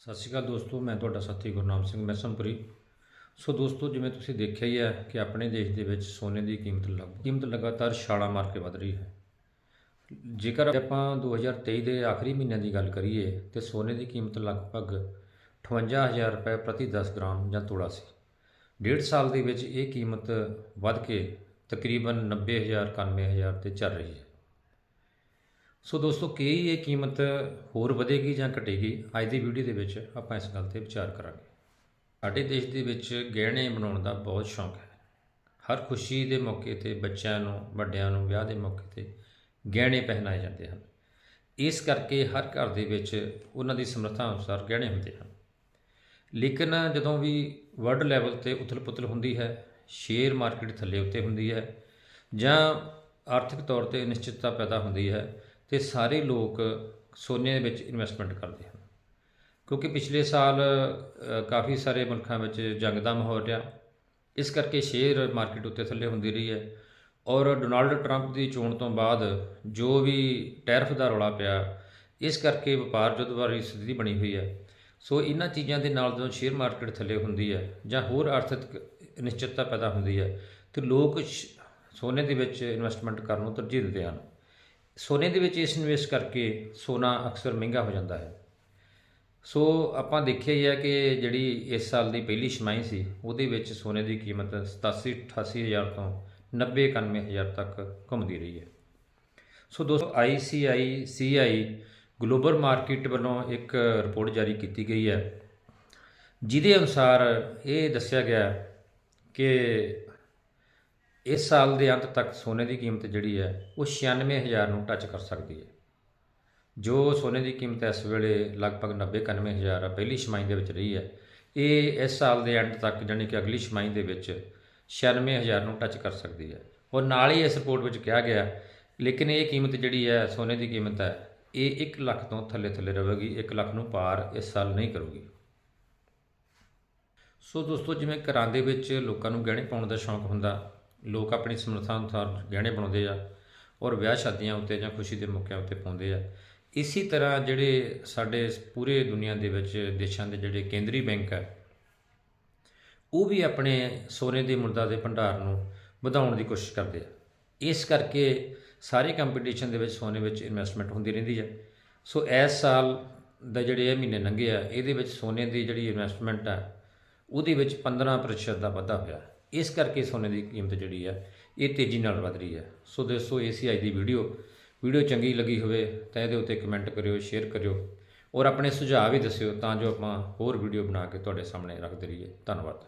ਸਤਿ ਸ਼੍ਰੀ ਅਕਾਲ ਦੋਸਤੋ, ਮੈਂ ਤੁਹਾਡਾ ਸਾਥੀ ਗੁਰਨਾਮ ਸਿੰਘ ਮੈਸਮਪੁਰੀ ਸੋ ਦੋਸਤੋ, ਜਿਵੇਂ ਤੁਸੀਂ ਦੇਖਿਆ ਹੀ ਹੈ ਕਿ ਆਪਣੇ ਦੇਸ਼ ਦੇ ਵਿੱਚ ਸੋਨੇ ਦੀ ਕੀਮਤ ਲਗ, ਕੀਮਤ ਲਗਾਤਾਰ ਛਾਲਾ ਮਾਰ ਕੇ ਵਧ ਰਹੀ ਹੈ। ਜੇਕਰ ਆਪਾਂ 2023 ਦੇ ਆਖਰੀ ਮਹੀਨਿਆਂ ਦੀ ਗੱਲ ਕਰੀਏ, ਤੇ ਸੋਨੇ ਦੀ ਕੀਮਤ ਲਗਭਗ 58000 ਰੁਪਏ ਪ੍ਰਤੀ 10 ਗ੍ਰਾਮ ਜਾਂ ਤੋਲਾ ਸੀ। ਡੇਢ ਸਾਲ ਦੇ ਵਿੱਚ ਇਹ ਕੀਮਤ ਵੱਧ ਕੇ ਤਕਰੀਬਨ 90000 91000 ਤੇ ਚੱਲ ਰਹੀ ਹੈ। ਸੋ ਦੋਸਤੋ, ਕੀ ਇਹ ਕੀਮਤ ਹੋਰ ਵਧੇਗੀ ਜਾਂ ਘਟੇਗੀ, ਅੱਜ ਦੀ ਵੀਡੀਓ ਦੇ ਵਿੱਚ ਆਪਾਂ ਇਸ ਗੱਲ ਤੇ ਵਿਚਾਰ ਕਰਾਂਗੇ। ਸਾਡੇ ਦੇਸ਼ ਦੇ ਵਿੱਚ ਗਹਿਣੇ ਬਣਾਉਣ ਦਾ ਬਹੁਤ ਸ਼ੌਂਕ ਹੈ। ਹਰ ਖੁਸ਼ੀ ਦੇ ਮੌਕੇ ਤੇ ਬੱਚਿਆਂ ਨੂੰ, ਵੱਡਿਆਂ ਨੂੰ, ਵਿਆਹ ਦੇ ਮੌਕੇ ਤੇ ਗਹਿਣੇ ਪਹਿਨਾਏ ਜਾਂਦੇ ਹਨ। ਇਸ ਕਰਕੇ ਹਰ ਘਰ ਦੇ ਵਿੱਚ ਉਹਨਾਂ ਦੀ ਸਮਰੱਥਾ ਅਨੁਸਾਰ ਗਹਿਣੇ ਹੁੰਦੇ ਹਨ। ਲੇਕਿਨ ਜਦੋਂ ਵੀ ਵਰਲਡ ਲੈਵਲ ਤੇ ਉਥਲ-ਪੁਥਲ ਹੁੰਦੀ ਹੈ ਸ਼ੇਅਰ ਮਾਰਕੀਟ ਥੱਲੇ ਉੱਤੇ ਹੁੰਦੀ ਹੈ ਜਾਂ ਆਰਥਿਕ ਤੌਰ ਤੇ ਅਨਿਸ਼ਚਿਤਤਾ ਪੈਦਾ ਹੁੰਦੀ ਹੈ ਤੇ ਸਾਰੇ ਲੋਕ ਸੋਨੇ ਦੇ ਵਿੱਚ ਇਨਵੈਸਟਮੈਂਟ ਕਰਦੇ ਹਨ। ਕਿਉਂਕਿ ਪਿਛਲੇ ਸਾਲ ਕਾਫੀ ਸਾਰੇ ਮੁਲਕਾਂ ਵਿੱਚ ਜੰਗ ਦਾ ਮਾਹੌਲ ਰਿਹਾ। ਇਸ ਕਰਕੇ ਸ਼ੇਅਰ ਮਾਰਕੀਟ ਉੱਤੇ ਥੱਲੇ ਹੁੰਦੀ ਰਹੀ ਹੈ। ਔਰ ਡੋਨਾਲਡ ਟਰੰਪ ਦੀ ਚੋਣ ਤੋਂ ਬਾਅਦ ਜੋ ਵੀ ਟੈਰਫ ਦਾ ਰੌਲਾ ਪਿਆ, ਇਸ ਕਰਕੇ ਵਪਾਰ ਯੁੱਧ ਵਾਲੀ ਸਥਿਤੀ ਬਣੀ ਹੋਈ ਹੈ। ਸੋ ਇਹਨਾਂ ਚੀਜ਼ਾਂ ਦੇ ਨਾਲ ਜਦੋਂ ਸ਼ੇਅਰ ਮਾਰਕੀਟ ਥੱਲੇ ਹੁੰਦੀ ਹੈ ਜਾਂ ਹੋਰ ਆਰਥਿਕ ਨਿਸ਼ਚਿਤਤਾ ਪੈਦਾ ਹੁੰਦੀ ਹੈ, ਤੇ ਲੋਕ ਸੋਨੇ ਦੇ ਵਿੱਚ ਇਨਵੈਸਟਮੈਂਟ ਕਰਨ ਨੂੰ ਤਰਜੀਹ ਦਿੰਦੇ ਹਨ। ਸੋਨੇ ਦੇ ਵਿੱਚ ਇਸ ਨਿਵੇਸ਼ ਕਰਕੇ ਸੋਨਾ ਅਕਸਰ ਮਹਿੰਗਾ ਹੋ ਜਾਂਦਾ ਹੈ। ਸੋ ਆਪਾਂ ਦੇਖਿਆ ਹੀ ਹੈ ਕਿ ਜਿਹੜੀ ਇਸ ਸਾਲ ਦੀ ਪਹਿਲੀ ਛਮਾਈ ਸੀ, ਉਹਦੇ ਵਿੱਚ ਸੋਨੇ ਦੀ ਕੀਮਤ 87 88 ਹਜ਼ਾਰ ਤੋਂ 90 91 ਹਜ਼ਾਰ ਤੱਕ ਘੁੰਮਦੀ ਰਹੀ ਹੈ। ਸੋ ਦੋਸਤੋ ICICI ਗਲੋਬਲ ਮਾਰਕੀਟ ਵੱਲੋਂ ਇੱਕ ਰਿਪੋਰਟ ਜਾਰੀ ਕੀਤੀ ਗਈ ਹੈ, ਜਿਹਦੇ ਅਨੁਸਾਰ ਇਹ ਦੱਸਿਆ ਗਿਆ ਕਿ ਇਸ ਸਾਲ ਦੇ ਅੰਤ ਤੱਕ ਸੋਨੇ ਦੀ ਕੀਮਤ ਜਿਹੜੀ ਹੈ, ਉਹ 96000 ਨੂੰ ਟੱਚ ਕਰ ਸਕਦੀ ਹੈ। ਜੋ ਸੋਨੇ ਦੀ ਕੀਮਤ ਇਸ ਵੇਲੇ ਲਗਭਗ 90-91 ਹਜ਼ਾਰ ਆ, ਪਹਿਲੀ ਛਮਾਈ ਦੇ ਵਿੱਚ ਰਹੀ ਹੈ, ਇਹ ਇਸ ਸਾਲ ਦੇ ਐਂਡ ਤੱਕ ਜਾਣੀ ਕਿ ਅਗਲੀ ਛਮਾਈ ਦੇ ਵਿੱਚ 96000 ਨੂੰ ਟੱਚ ਕਰ ਸਕਦੀ ਹੈ। ਔਰ ਨਾਲ ਹੀ ਇਸ ਰਿਪੋਰਟ ਵਿੱਚ ਕਿਹਾ ਗਿਆ, ਲੇਕਿਨ ਇਹ ਕੀਮਤ ਜਿਹੜੀ ਹੈ, ਸੋਨੇ ਦੀ ਕੀਮਤ ਹੈ, ਇਹ 1 ਲੱਖ ਤੋਂ ਥੱਲੇ ਥੱਲੇ ਰਹੇਗੀ 1 ਲੱਖ ਨੂੰ ਪਾਰ ਇਸ ਸਾਲ ਨਹੀਂ ਕਰੂਗੀ। ਸੋ ਦੋਸਤੋ, ਜਿਵੇਂ ਘਰਾਂ ਦੇ ਵਿੱਚ ਲੋਕਾਂ ਨੂੰ ਗਹਿਣੇ ਪਾਉਣ ਦਾ ਸ਼ੌਂਕ ਹੁੰਦਾ ਲੋਕ ਆਪਣੀ ਸਮਰੱਥਾ ਅਨੁਸਾਰ ਗਹਿਣੇ ਬਣਾਉਂਦੇ ਆ ਔਰ ਵਿਆਹ ਸ਼ਾਦੀਆਂ ਉੱਤੇ ਜਾਂ ਖੁਸ਼ੀ ਦੇ ਮੌਕਿਆਂ ਉੱਤੇ ਪਾਉਂਦੇ ਆ। ਇਸੇ ਤਰ੍ਹਾਂ ਜਿਹੜੇ ਸਾਡੇ ਪੂਰੇ ਦੁਨੀਆ ਦੇ ਵਿੱਚ ਦੇਸ਼ਾਂ ਦੇ ਜਿਹੜੇ ਕੇਂਦਰੀ ਬੈਂਕ ਹੈ ਉਹ ਵੀ ਆਪਣੇ ਸੋਨੇ ਦੇ ਮੁੱਦਾ ਦੇ ਭੰਡਾਰ ਨੂੰ ਵਧਾਉਣ ਦੀ ਕੋਸ਼ਿਸ਼ ਕਰਦੇ ਆ। ਇਸ ਕਰਕੇ ਸਾਰੇ ਕੰਪੀਟੀਸ਼ਨ ਦੇ ਵਿੱਚ ਸੋਨੇ ਵਿੱਚ ਇਨਵੈਸਟਮੈਂਟ ਹੁੰਦੀ ਰਹਿੰਦੀ ਹੈ ਸੋ ਇਸ ਸਾਲ ਦਾ ਜਿਹੜੇ ਇਹ ਮਹੀਨੇ ਲੰਘੇ ਆ, ਇਹਦੇ ਵਿੱਚ ਸੋਨੇ ਦੀ ਜਿਹੜੀ ਇਨਵੈਸਟਮੈਂਟ ਆ, ਉਹਦੇ ਵਿੱਚ 15% ਦਾ ਵਾਧਾ ਹੋਇਆ। ਇਸ ਕਰਕੇ ਸੋਨੇ ਦੀ ਕੀਮਤ ਜਿਹੜੀ ਹੈ ਇਹ ਤੇਜ਼ੀ ਨਾਲ ਵਧ ਰਹੀ ਹੈ ਸੋ ਦੋਸਤੋ, ਇਹ ਸੀ ਅੱਜ ਦੀ ਵੀਡੀਓ। ਵੀਡੀਓ ਚੰਗੀ ਲੱਗੀ ਹੋਵੇ ਤਾਂ ਇਹਦੇ ਉੱਤੇ ਕਮੈਂਟ ਕਰਿਓ ਸ਼ੇਅਰ ਕਰਿਓ ਔਰ ਆਪਣੇ ਸੁਝਾਅ ਵੀ ਦੱਸਿਓ ਤਾਂ ਜੋ ਆਪਾਂ ਹੋਰ ਵੀਡੀਓ ਬਣਾ ਕੇ ਤੁਹਾਡੇ ਸਾਹਮਣੇ ਰੱਖਦੇ ਰਹੀਏ। ਧੰਨਵਾਦ।